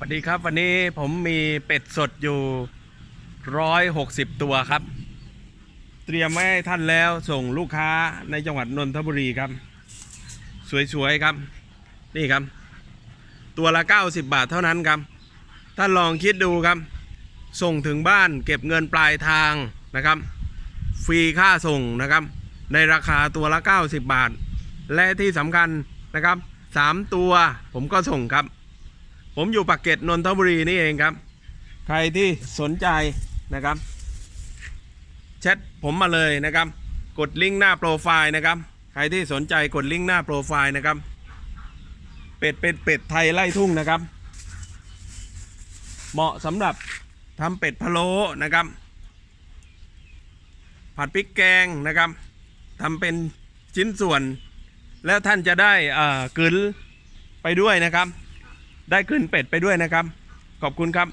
สวัสดีครับวันนี้ผมมีเป็ดสดอยู่ร้อยหกสิบตัวครับ เตรียมไว้ให้ท่านแล้วส่งลูกค้าในจังหวัดนนทบุรีครับ สวยๆครับ นี่ครับ ตัวละ90บาทเท่านั้นครับ ท่านลองคิดดูครับ ส่งถึงบ้านเก็บเงินปลายทางนะครับ ฟรีค่าส่งนะครับ ในราคาตัวละ90บาท และที่สำคัญนะครับ3ตัวผมก็ส่งครับ ผมอยู่ปากเกร็ดนนทบุรีนี่เองครับ ใครที่สนใจนะครับแชทผมมาเลยนะครับ กดลิงก์หน้าโปรไฟล์นะครับ ใครที่สนใจกดลิงก์หน้าโปรไฟล์นะครับ เป็ดเป็ดเป็ดไทยไล่ทุ่งนะครับ เหมาะสำหรับทำเป็ดพะโล้นะครับ ผัดพริกแกงนะครับทำเป็นชิ้นส่วน แล้วท่านจะได้อ่ากลืนไปด้วยนะครับ ได้ขึ้นเป็ดไปด้วยนะครับ ขอบคุณครับ